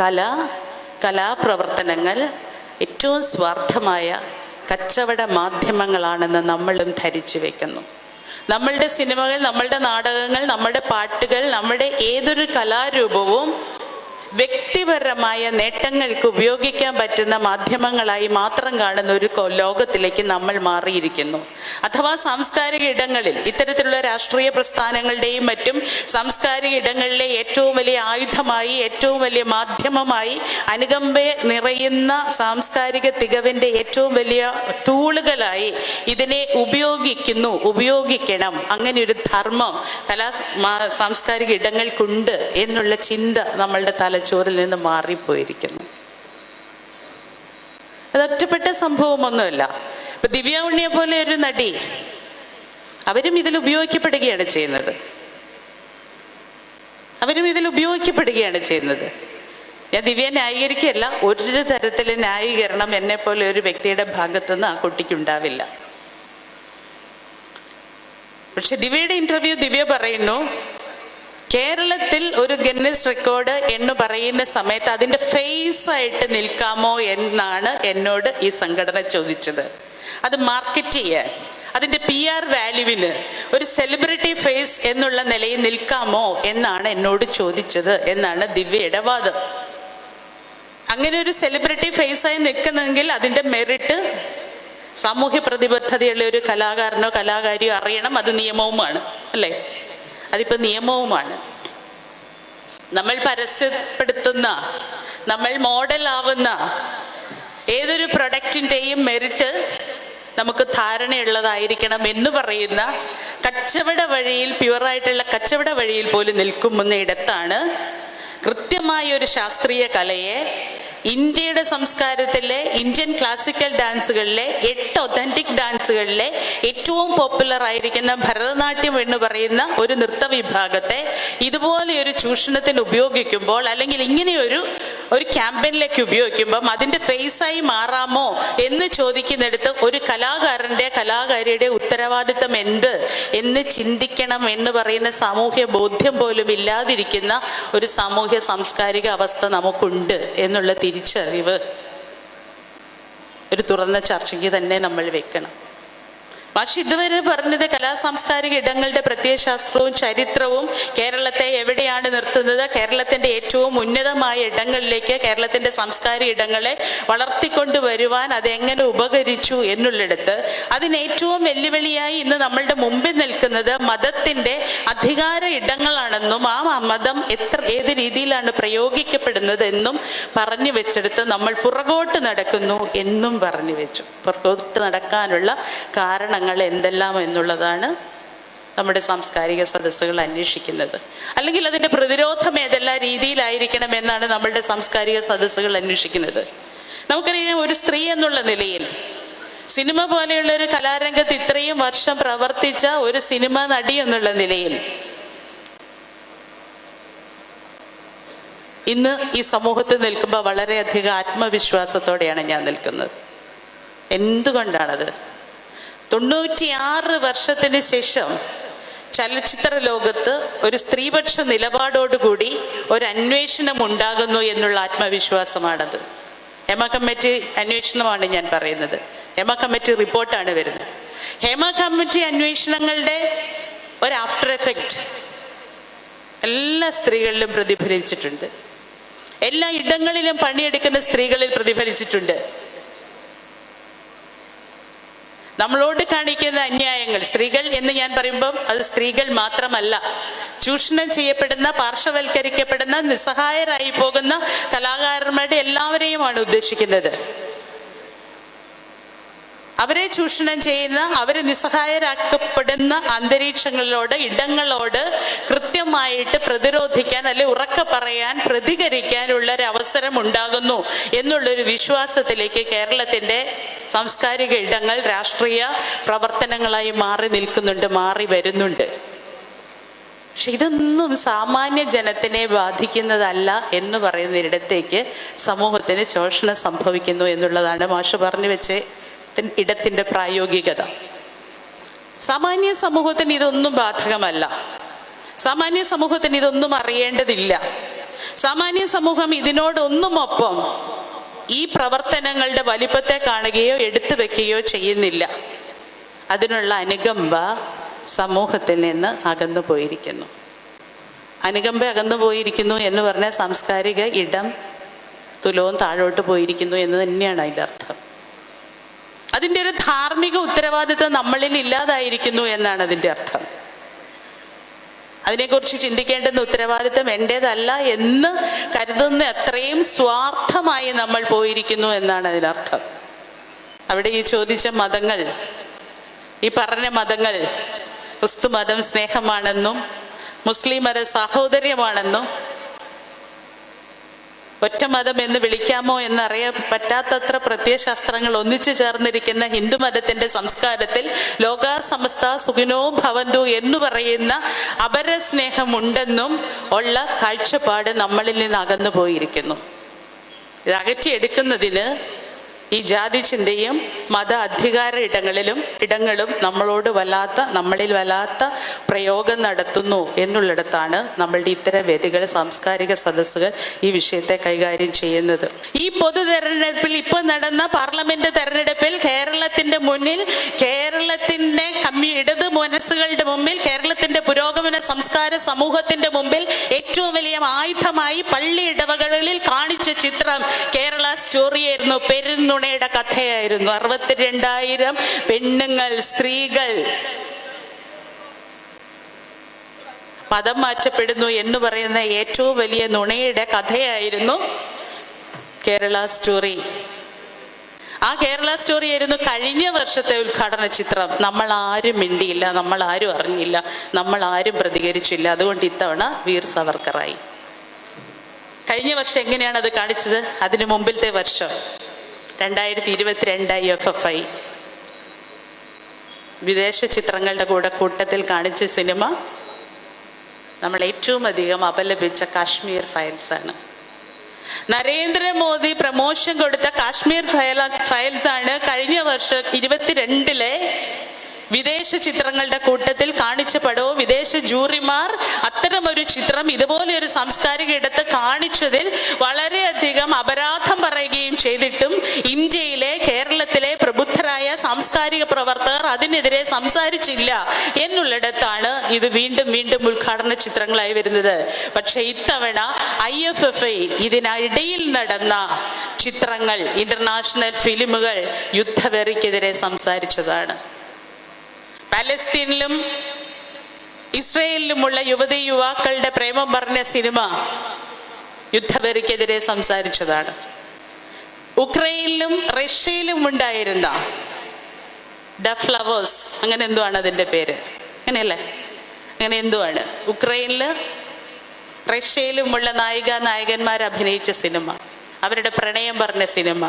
കല കലാപ്രവർത്തനങ്ങൾ ഏറ്റവും സ്വാർത്ഥമായ കച്ചവട മാധ്യമങ്ങളാണെന്ന് നമ്മളും ധരിച്ചു വെക്കുന്നു. നമ്മളുടെ സിനിമകൾ നമ്മളുടെ നാടകങ്ങൾ നമ്മുടെ പാട്ടുകൾ നമ്മുടെ ഏതൊരു കലാരൂപവും വ്യക്തിപരമായ നേട്ടങ്ങൾക്ക് ഉപയോഗിക്കാൻ പറ്റുന്ന മാധ്യമങ്ങളായി മാത്രം കാണുന്ന ഒരു ലോകത്തിലേക്ക് നമ്മൾ മാറിയിരിക്കുന്നു. അഥവാ സാംസ്കാരിക ഇടങ്ങളിൽ ഇത്തരത്തിലുള്ള രാഷ്ട്രീയ പ്രസ്ഥാനങ്ങളുടെയും മറ്റും സാംസ്കാരിക ഇടങ്ങളിലെ ഏറ്റവും വലിയ ആയുധമായി ഏറ്റവും വലിയ മാധ്യമമായി അനുകമ്പ നിറയുന്ന സാംസ്കാരിക തികവിന്റെ ഏറ്റവും വലിയ ടൂളുകളായി ഇതിനെ ഉപയോഗിക്കുന്നു ഉപയോഗിക്കണം. അങ്ങനെ ഒരു ധർമ്മം കലാ സാംസ്കാരിക ഇടങ്ങൾക്കുണ്ട് എന്നുള്ള ചിന്ത നമ്മളുടെ തലച്ചോറിൽ നിന്ന് മാറിപ്പോയിരിക്കുന്നു. അത് ഒറ്റപ്പെട്ട സംഭവമൊന്നുമല്ല. ഇപ്പൊ ദിവ്യ ഉണ്ണിയെ പോലെ ഒരു നടി അവരും ഇതിൽ ഉപയോഗിക്കപ്പെടുകയാണ് ചെയ്യുന്നത്. അവരും ഇതിൽ ഉപയോഗിക്കപ്പെടുകയാണ് ചെയ്യുന്നത്. ഞാൻ ദിവ്യ ന്യായീകരിക്കുകയല്ല ഒരു തരത്തിൽ ന്യായീകരണം എന്നെ പോലെ ഒരു വ്യക്തിയുടെ ഭാഗത്തുനിന്ന് ആ കുട്ടിക്കുണ്ടാവില്ല പക്ഷെ ദിവ്യയുടെ ഇന്റർവ്യൂ ദിവ്യ പറയുന്നു കേരളത്തിൽ ഒരു ഗിന്നസ് റെക്കോർഡ് എന്ന് പറയുന്ന സമയത്ത് അതിന്റെ ഫേസ് ആയിട്ട് നിൽക്കാമോ എന്നാണ് എന്നോട് ഈ സംഘടന ചോദിച്ചത്. അത് മാർക്കറ്റ് ചെയ്യാൻ. അതിന്റെ പി ആർ വാല്യൂവിന് ഒരു സെലിബ്രിറ്റി ഫേസ് എന്നുള്ള നിലയിൽ നിൽക്കാമോ എന്നാണ് എന്നോട് ചോദിച്ചത് എന്നാണ് ദിവ്യ വാദം അങ്ങനെ ഒരു സെലിബ്രിറ്റി ഫേസ് ആയി നിൽക്കണമെങ്കിൽ അതിന്റെ മെറിറ്റ് സാമൂഹ്യ പ്രതിബദ്ധതയുള്ള ഒരു കലാകാരനോ കലാകാരിയോ അറിയണം. അത് നിയമവുമാണ്. അല്ലേ? അതിപ്പോൾ നിയമവുമാണ്. നമ്മൾ പരസ്യപ്പെടുത്തുന്ന നമ്മൾ മോഡലാവുന്ന ഏതൊരു പ്രൊഡക്റ്റിന്റെയും മെറിറ്റ് നമുക്ക് ധാരണയുള്ളതായിരിക്കണം എന്ന് പറയുന്ന കച്ചവട വഴിയിൽ പ്യുവറായിട്ടുള്ള കച്ചവട വഴിയിൽ പോലും നിൽക്കുന്ന ഇടത്താണ് കൃത്യമായ ഒരു ശാസ്ത്രീയ കലയെ ഇന്ത്യയുടെ സംസ്കാരത്തിലെ ഇന്ത്യൻ ക്ലാസിക്കൽ ഡാൻസുകളിലെ എട്ട് ഒത്തന്റിക് ഡാൻസുകളിലെ ഏറ്റവും പോപ്പുലർ ആയിരിക്കുന്ന ഭരതനാട്യം എന്ന് പറയുന്ന ഒരു നൃത്ത വിഭാഗത്തെ ഇതുപോലെ ഒരു ചൂഷണത്തിന് ഉപയോഗിക്കുമ്പോൾ അല്ലെങ്കിൽ ഇങ്ങനെയൊരു ഒരു ക്യാമ്പയിനിലേക്ക് ഉപയോഗിക്കുമ്പം അതിന്റെ ഫേസായി മാറാമോ എന്ന് ചോദിക്കുന്നിടത്ത് ഒരു കലാകാരന്റെ കലാകാരിയുടെ ഉത്തരവാദിത്തം എന്ത് എന്ന് ചിന്തിക്കണം എന്ന് പറയുന്ന സാമൂഹ്യ ബോധ്യം പോലും ഇല്ലാതിരിക്കുന്ന ഒരു സാമൂഹ്യ സാംസ്കാരിക അവസ്ഥ നമുക്കുണ്ട് എന്നുള്ള തിരിച്ചറിവ് ഒരു തുറന്ന ചർച്ചയ്ക്ക് തന്നെ നമ്മൾ വെക്കണം. പക്ഷെ ഇതുവരെ പറഞ്ഞത് കലാ സാംസ്കാരിക ഇടങ്ങളുടെ പ്രത്യയശാസ്ത്രവും ചരിത്രവും കേരളത്തെ എവിടെയാണ് നിർത്തുന്നത്? കേരളത്തിന്റെ ഏറ്റവും ഉന്നതമായ ഇടങ്ങളിലേക്ക് കേരളത്തിന്റെ സാംസ്കാരിക ഇടങ്ങളെ വളർത്തിക്കൊണ്ട് വരുവാൻ അതെങ്ങനെ ഉപകരിച്ചു എന്നുള്ളിടത്ത് അതിന് ഏറ്റവും വെല്ലുവിളിയായി ഇന്ന് നമ്മളുടെ മുമ്പിൽ നിൽക്കുന്നത് മതത്തിന്റെ അധികാര ഇടങ്ങളാണെന്നും ആ മതം എത്ര ഏത് രീതിയിലാണ് പ്രയോഗിക്കപ്പെടുന്നത് എന്നും പറഞ്ഞു വെച്ചെടുത്ത് നമ്മൾ പുറകോട്ട് നടക്കുന്നു എന്നും പറഞ്ഞു വെച്ചു. പുറകോട്ട് നടക്കാനുള്ള കാരണങ്ങൾ എന്തെല്ലാം എന്നുള്ളതാണ് നമ്മുടെ സാംസ്കാരിക സദസ്സുകൾ അന്വേഷിക്കുന്നത്. അല്ലെങ്കിൽ അതിന്റെ പ്രതിരോധം ഏതെല്ലാം രീതിയിലായിരിക്കണം എന്നാണ് നമ്മളുടെ സാംസ്കാരിക സദസ്സുകൾ അന്വേഷിക്കുന്നത്. നമുക്കറിയാം ഒരു സ്ത്രീ എന്നുള്ള നിലയിൽ സിനിമ പോലെയുള്ള ഒരു കലാരംഗത്ത് ഇത്രയും വർഷം പ്രവർത്തിച്ച ഒരു സിനിമ നടി എന്നുള്ള നിലയിൽ ഇന്ന് ഈ സമൂഹത്തിൽ നിൽക്കുമ്പോൾ വളരെയധികം ആത്മവിശ്വാസത്തോടെയാണ് ഞാൻ നിൽക്കുന്നത്. എന്തുകൊണ്ടാണത്? തൊണ്ണൂറ്റിയാറ് വർഷത്തിന് ശേഷം ചലച്ചിത്ര ലോകത്ത് ഒരു സ്ത്രീപക്ഷ നിലപാടോടുകൂടി ഒരു അന്വേഷണം ഉണ്ടാകുന്നു എന്നുള്ള ആത്മവിശ്വാസമാണത്. ഹേമ കമ്മിറ്റി അന്വേഷണമാണ് ഞാൻ പറയുന്നത്. ഹേമ കമ്മിറ്റി റിപ്പോർട്ടാണ് വരുന്നത്. ഹേമ കമ്മിറ്റി അന്വേഷണങ്ങളുടെ ഒരു ആഫ്റ്റർ എഫക്റ്റ് എല്ലാ സ്ത്രീകളിലും പ്രതിഫലിച്ചിട്ടുണ്ട്. എല്ലാ ഇടങ്ങളിലും പണിയെടുക്കുന്ന സ്ത്രീകളിൽ പ്രതിഫലിച്ചിട്ടുണ്ട്. നമ്മളോട് കാണിക്കുന്ന അന്യായങ്ങൾ സ്ത്രീകൾ എന്ന് ഞാൻ പറയുമ്പം അത് സ്ത്രീകൾ മാത്രമല്ല. ചൂഷണം ചെയ്യപ്പെടുന്ന പാർശ്വവൽക്കരിക്കപ്പെടുന്ന നിസ്സഹായരായി പോകുന്ന കലാകാരന്മാരുടെ എല്ലാവരെയുമാണ് ഉദ്ദേശിക്കുന്നത്. അവരെ ചൂഷണം ചെയ്യുന്ന അവരെ നിസ്സഹായരാക്കപ്പെടുന്ന അന്തരീക്ഷങ്ങളിലോട് ഇടങ്ങളോട് കൃത്യമായിട്ട് പ്രതിരോധിക്കാൻ അല്ലെ ഉറക്ക പറയാൻ പ്രതികരിക്കാനുള്ള ഒരു അവസരം ഉണ്ടാകുന്നു എന്നുള്ളൊരു വിശ്വാസത്തിലേക്ക് കേരളത്തിന്റെ സാംസ്കാരിക ഇടങ്ങൾ രാഷ്ട്രീയ പ്രവർത്തനങ്ങളായി മാറി നിൽക്കുന്നുണ്ട് മാറി വരുന്നുണ്ട്. പക്ഷെ ഇതൊന്നും സാമാന്യ ജനത്തിനെ ബാധിക്കുന്നതല്ല എന്ന് പറയുന്നൊരിടത്തേക്ക് സമൂഹത്തിന് ശോഷണം സംഭവിക്കുന്നു എന്നുള്ളതാണ് മാഷ് പറഞ്ഞു വെച്ച്. ഇടത്തിന്റെ പ്രായോഗികത. സാമാന്യ സമൂഹത്തിന് ഇതൊന്നും ബാധകമല്ല. സാമാന്യ സമൂഹത്തിന് ഇതൊന്നും അറിയേണ്ടതില്ല. സാമാന്യ സമൂഹം ഇതിനോടൊന്നും ഒപ്പം ഈ പ്രവർത്തനങ്ങളുടെ വലിപ്പത്തെ കാണുകയോ എടുത്തു വെക്കുകയോ ചെയ്യുന്നില്ല. അതിനുള്ള അനുകമ്പ സമൂഹത്തിൽ നിന്ന് അകന്നു പോയിരിക്കുന്നു. അനുകമ്പ അകന്നു പോയിരിക്കുന്നു എന്ന് പറഞ്ഞാൽ സാംസ്കാരിക ഇടം തുലവും താഴോട്ട് പോയിരിക്കുന്നു എന്ന് തന്നെയാണ് അതിന്റെ അർത്ഥം. അതിന്റെ ഒരു ധാർമ്മിക ഉത്തരവാദിത്വം നമ്മളിൽ ഇല്ലാതായിരിക്കുന്നു എന്നാണ് അതിന്റെ അർത്ഥം. അതിനെക്കുറിച്ച് ചിന്തിക്കേണ്ടുന്ന ഉത്തരവാദിത്വം എന്റേതല്ല എന്ന് കരുതുന്ന അത്രയും സ്വാർത്ഥമായി നമ്മൾ പോയിരിക്കുന്നു എന്നാണ് അതിനർത്ഥം അവിടെ ഈ ചോദിച്ച മതങ്ങൾ ഈ പറഞ്ഞ മതങ്ങൾ ക്രിസ്തു മതം സ്നേഹമാണെന്നും മുസ്ലിം മത സാഹോദര്യമാണെന്നും ഒറ്റ മതം എന്ന് വിളിക്കാമോ എന്നറിയാൻ പറ്റാത്തത്ര പ്രത്യയശാസ്ത്രങ്ങൾ ഒന്നിച്ചു ചേർന്നിരിക്കുന്ന ഹിന്ദു മതത്തിന്റെ സംസ്കാരത്തിൽ ലോക സമസ്ത സുഖിനോ ഭവന്തു എന്ന് പറയുന്ന അപരസ്നേഹമുണ്ടെന്നും ഉള്ള കാഴ്ചപ്പാട് നമ്മളിൽ നിന്ന് അകന്നു പോയിരിക്കുന്നു ഇത് അകറ്റിയെടുക്കുന്നതിന് ഈ ജാതി ചിന്തയും മത അധികാര ഇടങ്ങളിലും ഇടങ്ങളും നമ്മളോട് വല്ലാത്ത നമ്മളിൽ വല്ലാത്ത പ്രയോഗം നടത്തുന്നു എന്നുള്ളിടത്താണ് നമ്മളുടെ ഇത്തരം വേദികൾ സാംസ്കാരിക സദസ്സുകൾ ഈ വിഷയത്തെ കൈകാര്യം ചെയ്യുന്നത്. ഈ പൊതു തെരഞ്ഞെടുപ്പിൽ ഇപ്പോൾ നടന്ന പാർലമെന്റ് തെരഞ്ഞെടുപ്പിൽ കേരളത്തിന്റെ മുന്നിൽ കേരളത്തിന്റെ സംസ്കാര സമൂഹത്തിന്റെ മുമ്പിൽ ഏറ്റവും വലിയ ആയുധമായി പള്ളി ഇടവകളിൽ കാണിച്ച ചിത്രം കേരള സ്റ്റോറിയായിരുന്നു പെരുന്നുണയുടെ കഥയായിരുന്നു. അറുപത്തിരണ്ടായിരം പെണ്ണുങ്ങൾ സ്ത്രീകൾ. മതം മാറ്റപ്പെടുന്നു എന്ന് പറയുന്ന ഏറ്റവും വലിയ നുണയുടെ കഥയായിരുന്നു കേരള സ്റ്റോറി. ആ കേരള സ്റ്റോറി ആയിരുന്നു കഴിഞ്ഞ വർഷത്തെ ഉദ്ഘാടന ചിത്രം. നമ്മൾ ആരും മിണ്ടിയില്ല നമ്മൾ ആരും അറിഞ്ഞില്ല നമ്മൾ ആരും പ്രതികരിച്ചില്ല. അതുകൊണ്ട് ഇത്തവണ വീർ സവർക്കറായി. കഴിഞ്ഞ വർഷം എങ്ങനെയാണ് അത് കാണിച്ചത്? അതിന് മുമ്പിലത്തെ വർഷം രണ്ടായിരത്തി ഇരുപത്തിരണ്ടായി എഫ് എഫ് ഐ വിദേശ ചിത്രങ്ങളുടെ കൂടെ കൂട്ടത്തിൽ കാണിച്ച സിനിമ നമ്മൾ ഏറ്റവും അധികം അപലപിച്ച കാശ്മീർ ഫയൽസ് ആണ് നരേന്ദ്രമോദി പ്രമോഷൻ കൊടുത്ത കാശ്മീർ ഫയൽ ഫയൽസ് ആണ് കഴിഞ്ഞ വർഷം ഇരുപത്തിരണ്ടിലെ വിദേശ ചിത്രങ്ങളുടെ കൂട്ടത്തിൽ കാണിച്ച പടവും വിദേശ ജൂറിമാർ അത്തരമൊരു ചിത്രം ഇതുപോലെ ഒരു സാംസ്കാരിക ഇടത്ത് കാണിച്ചതിൽ വളരെയധികം അപരാധം പറയുകയും ചെയ്തിട്ടും പ്രബുദ്ധരായ സാംസ്കാരിക പ്രവർത്തകർ അതിനെതിരെ സംസാരിച്ചില്ല എന്നുള്ളിടത്താണ് ഇത് വീണ്ടും വീണ്ടും ഉദ്ഘാടന ചിത്രങ്ങളായി വരുന്നത്. പക്ഷെ ഇത്തവണ ഐ എഫ് എഫ് ഐ ഇതിനിടയിൽ നടന്ന ചിത്രങ്ങൾ ഇന്റർനാഷണൽ ഫിലിമുകൾ യുദ്ധവെറിക്കെതിരെ സംസാരിച്ചതാണ്. പാലസ്തീനിലും ഇസ്രയേലിലുമുള്ള യുവതി യുവാക്കളുടെ പ്രേമം പറഞ്ഞ സിനിമ യുദ്ധവെറിക്കെതിരെ സംസാരിച്ചതാണ്. ഉക്രൈനിലും റഷ്യയിലും ഉണ്ടായിരുന്ന ദ ഫ്ലവേഴ്സ് അങ്ങനെ എന്തുവാണ് അതിന്റെ പേര്? അങ്ങനെയല്ലേ? അങ്ങനെ എന്തുവാണ്? ഉക്രൈനിൽ റഷ്യയിലുമുള്ള നായിക നായകന്മാർ അഭിനയിച്ച സിനിമ. അവരുടെ പ്രണയം പറഞ്ഞ സിനിമ.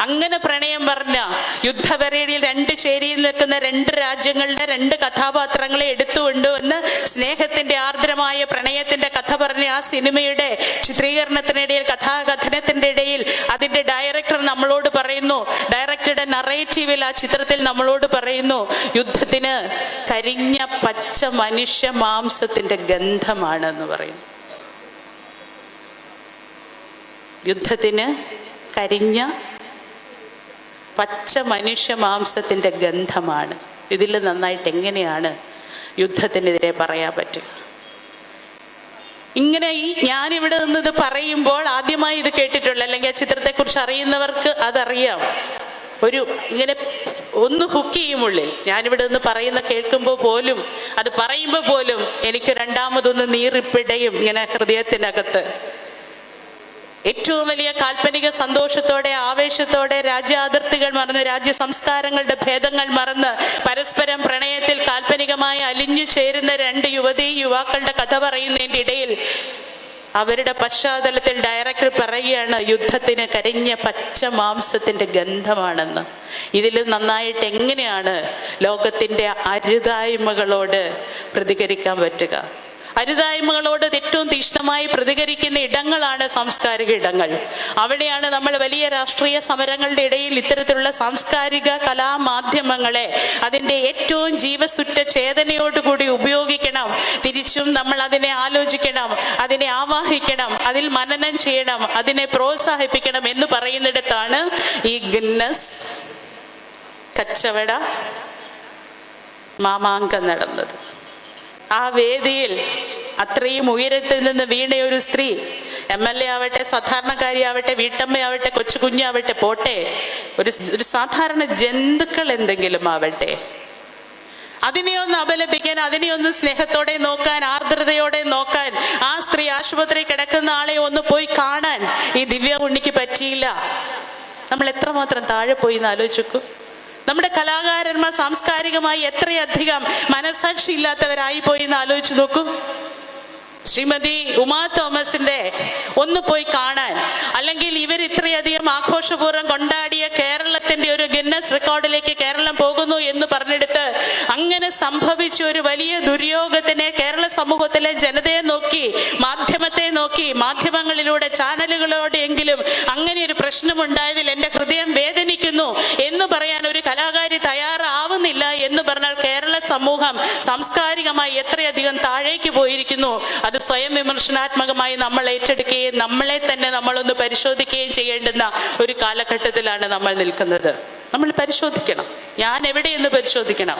അങ്ങനെ പ്രണയം പറഞ്ഞ യുദ്ധപരേടിയിൽ രണ്ട് ചേരിയിൽ നിൽക്കുന്ന രണ്ട് രാജ്യങ്ങളുടെ രണ്ട് കഥാപാത്രങ്ങളെ എടുത്തുകൊണ്ടുവന്ന് സ്നേഹത്തിന്റെ ആർദ്രമായ പ്രണയത്തിന്റെ കഥ പറഞ്ഞ ആ സിനിമയുടെ ചിത്രീകരണത്തിനിടയിൽ കഥാകഥനത്തിന്റെ ഇടയിൽ അതിന്റെ ഡയറക്ടർ നമ്മളോട് പറയുന്നു നറേറ്റീവിൽ ആ ചിത്രത്തിൽ നമ്മളോട് പറയുന്നു യുദ്ധത്തിന് കരിഞ്ഞ പച്ച മനുഷ്യ മാംസത്തിന്റെ ഗന്ധമാണെന്ന് പറയുന്നു. യുദ്ധത്തിന് കരിഞ്ഞ പച്ച മനുഷ്യ മാംസത്തിന്റെ ഗന്ധമാണ്. ഇതിൽ നന്നായിട്ട് എങ്ങനെയാണ് യുദ്ധത്തിനെതിരെ പറയാൻ പറ്റുക? ഇങ്ങനെ ഈ ഞാനിവിടെ നിന്ന് ഇത് പറയുമ്പോൾ ആദ്യമായി ഇത് കേട്ടിട്ടുള്ള. അല്ലെങ്കിൽ ആ ചിത്രത്തെക്കുറിച്ച് അറിയുന്നവർക്ക് അതറിയാം. ഒരു ഇങ്ങനെ ഒന്ന് ഹുക്ക് ചെയ്യും ഉള്ളിൽ. ഞാനിവിടെ നിന്ന് പറയുന്ന കേൾക്കുമ്പോൾ പോലും അത് പറയുമ്പോൾ പോലും എനിക്ക് രണ്ടാമതൊന്ന് നീറിപ്പിടയും ഇങ്ങനെ ഹൃദയത്തിനകത്ത്. ഏറ്റവും വലിയ കാൽപ്പനിക സന്തോഷത്തോടെ ആവേശത്തോടെ രാജ്യാതിർത്തികൾ മറന്ന് രാജ്യ സംസ്കാരങ്ങളുടെ ഭേദങ്ങൾ മറന്ന് പരസ്പരം പ്രണയത്തിൽ കാൽപ്പനികമായി അലിഞ്ഞു ചേരുന്ന രണ്ട് യുവതീ യുവാക്കളുടെ കഥ പറയുന്നതിന്റെ ഇടയിൽ അവരുടെ പശ്ചാത്തലത്തിൽ ഡയറക്ടർ പറയുകയാണ് യുദ്ധത്തിന് കരിഞ്ഞ പച്ച മാംസത്തിന്റെ ഗന്ധമാണെന്ന്. ഇതിൽ നന്നായിട്ട് എങ്ങനെയാണ് ലോകത്തിന്റെ അരുതായ്മകളോട് പ്രതികരിക്കാൻ പറ്റുക? അരുതായ്മകളോട് ഏറ്റവും തീഷ്ണമായി പ്രതികരിക്കുന്ന ഇടങ്ങളാണ് സാംസ്കാരിക ഇടങ്ങൾ. അവിടെയാണ് നമ്മൾ വലിയ രാഷ്ട്രീയ സമരങ്ങളുടെ ഇടയിൽ ഇത്തരത്തിലുള്ള സാംസ്കാരിക കലാമാധ്യമങ്ങളെ അതിന്റെ ഏറ്റവും ജീവസുറ്റ ചേതനയോടുകൂടി ഉപയോഗിക്കണം. തിരിച്ചും നമ്മൾ അതിനെ ആലോചിക്കണം. ആവാഹിക്കണം അതിൽ മനനം ചെയ്യണം അതിനെ പ്രോത്സാഹിപ്പിക്കണം എന്ന് പറയുന്നിടത്താണ് ഈ ഗിന്നസ് കച്ചവട മാമാങ്കം നടന്നത്. ആ വേദിയിൽ അത്രയും ഉയരത്തിൽ നിന്ന് വീണ ഒരു സ്ത്രീ എം എൽ എ ആവട്ടെ സാധാരണക്കാരിയാവട്ടെ വീട്ടമ്മയാവട്ടെ കൊച്ചു കുഞ്ഞാവട്ടെ പോട്ടെ ഒരു ഒരു സാധാരണ ജന്തുക്കൾ എന്തെങ്കിലും ആവട്ടെ അതിനെ ഒന്ന് അപലപിക്കാൻ അതിനെ ഒന്ന് സ്നേഹത്തോടെ നോക്കാൻ ആർദ്രതയോടെ നോക്കാൻ ആ സ്ത്രീ ആശുപത്രി കിടക്കുന്ന ആളെ ഒന്ന് പോയി കാണാൻ ഈ ദിവ്യ ഉണ്ണിക്ക് പറ്റിയില്ല. നമ്മൾ എത്രമാത്രം താഴെ പോയി എന്ന് ആലോചിക്കും നമ്മുടെ കലാകാരന്മാർ സാംസ്കാരികമായി എത്രയധികം മനസാക്ഷി ഇല്ലാത്തവരായി പോയി എന്ന് ആലോചിച്ച് നോക്കൂ. ശ്രീമതി ഉമാ തോമസിന്റെ ഒന്ന് പോയി കാണാൻ അല്ലെങ്കിൽ ഇവർ ഇത്രയധികം ആഘോഷപൂർവം കൊണ്ടാടിയ കേരളത്തിന്റെ ഒരു ഗിന്നസ് റെക്കോർഡിലേക്ക് കേരളം പോകുന്നു എന്ന് പറഞ്ഞെടുത്ത് അങ്ങനെ സംഭവിച്ച ഒരു വലിയ ദുര്യോഗത്തിനെ കേരള സമൂഹത്തിലെ ജനതയെ നോക്കി മാധ്യമത്തെ നോക്കി മാധ്യമങ്ങളിലൂടെ ചാനലുകളോടെ എങ്കിലും അങ്ങനെ ഒരു പ്രശ്നമുണ്ടായതിൽ എന്റെ ഹൃദയം വേദനിക്കുന്നു എന്ന് പറയാൻ ഒരു കലാകാരി തയ്യാറാവുന്നില്ല എന്ന് പറഞ്ഞാൽ കേരള സമൂഹം സാംസ്കാരികമായി എത്രയധികം താഴേക്ക് പോയിരിക്കുന്നു. അത് സ്വയം വിമർശനാത്മകമായി നമ്മൾ ഏറ്റെടുക്കുകയും നമ്മളെ തന്നെ നമ്മളൊന്ന് പരിശോധിക്കുകയും ചെയ്യേണ്ടുന്ന ഒരു കാലഘട്ടത്തിലാണ് നമ്മൾ നിൽക്കുന്നത്. നമ്മൾ പരിശോധിക്കണം. ഞാൻ എവിടെയെന്ന് പരിശോധിക്കണം?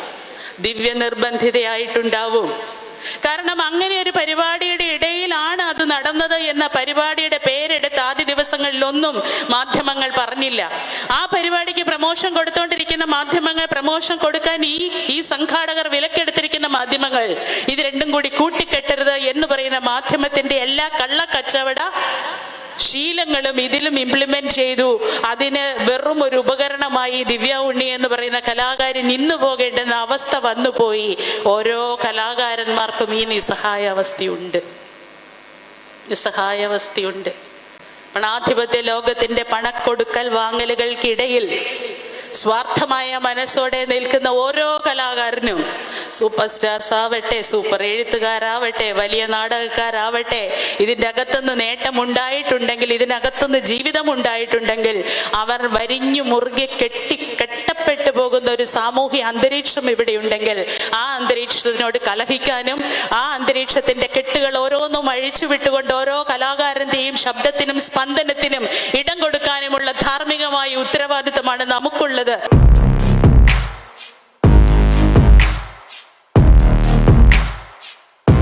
ദിവ്യ നിർബന്ധിതയായിട്ടുണ്ടാവും കാരണം അങ്ങനെ ഒരു പരിപാടിയുടെ ഇടയിലാണ് അത് നടന്നത് എന്ന പരിപാടിയുടെ ദിവസങ്ങളിലൊന്നും മാധ്യമങ്ങൾ പറഞ്ഞില്ല. ആ പരിപാടിക്ക് പ്രമോഷൻ കൊടുത്തുകൊണ്ടിരിക്കുന്ന മാധ്യമങ്ങൾ പ്രമോഷൻ കൊടുക്കാൻ ഈ ഈ സംഘാടകർ വിലക്കെടുത്തിരിക്കുന്ന മാധ്യമങ്ങൾ ഇത് രണ്ടും കൂടി കൂട്ടിക്കെട്ടരുത് എന്ന് പറയുന്ന മാധ്യമത്തിന്റെ എല്ലാ കള്ളക്കച്ചവട ശീലങ്ങളും ഇതിലും ഇംപ്ലിമെന്റ് ചെയ്തു. അതിന് വെറും ഒരു ഉപകരണമായി ദിവ്യ ഉണ്ണി എന്ന് പറയുന്ന കലാകാരൻ ഇന്ന് പോകേണ്ടുന്ന അവസ്ഥ വന്നുപോയി ഓരോ കലാകാരന്മാർക്കും ഈ നിസ്സഹായ അവസ്ഥയുണ്ട് നിസ്സഹായാവസ്ഥയുണ്ട്. പണാധിപത്യ ലോകത്തിന്റെ പണക്കൊടുക്കൽ വാങ്ങലുകൾക്കിടയിൽ സ്വാർത്ഥമായ മനസ്സോടെ നിൽക്കുന്ന ഓരോ കലാകാരനും സൂപ്പർ സ്റ്റാർസ് ആവട്ടെ സൂപ്പർ എഴുത്തുകാരാവട്ടെ വലിയ നാടകക്കാരാവട്ടെ ഇതിന്റെ അകത്തുനിന്ന് നേട്ടമുണ്ടായിട്ടുണ്ടെങ്കിൽ ഇതിനകത്തുനിന്ന് ജീവിതം ഉണ്ടായിട്ടുണ്ടെങ്കിൽ അവർ വരിഞ്ഞു മുറുകെ കെട്ടി പോകുന്ന ഒരു സാമൂഹ്യ അന്തരീക്ഷം ഇവിടെ ഉണ്ടെങ്കിൽ ആ അന്തരീക്ഷത്തിനോട് കലഹിക്കാനും ആ അന്തരീക്ഷത്തിന്റെ കെട്ടുകൾ ഓരോന്നും അഴിച്ചു വിട്ടുകൊണ്ട് ഓരോ കലാകാരന്റെയും ശബ്ദത്തിനും സ്പന്ദനത്തിനും ഇടം കൊടുക്കാനുമുള്ള ധാർമ്മികമായ ഉത്തരവാദിത്തമാണ് നമുക്കുള്ളത്.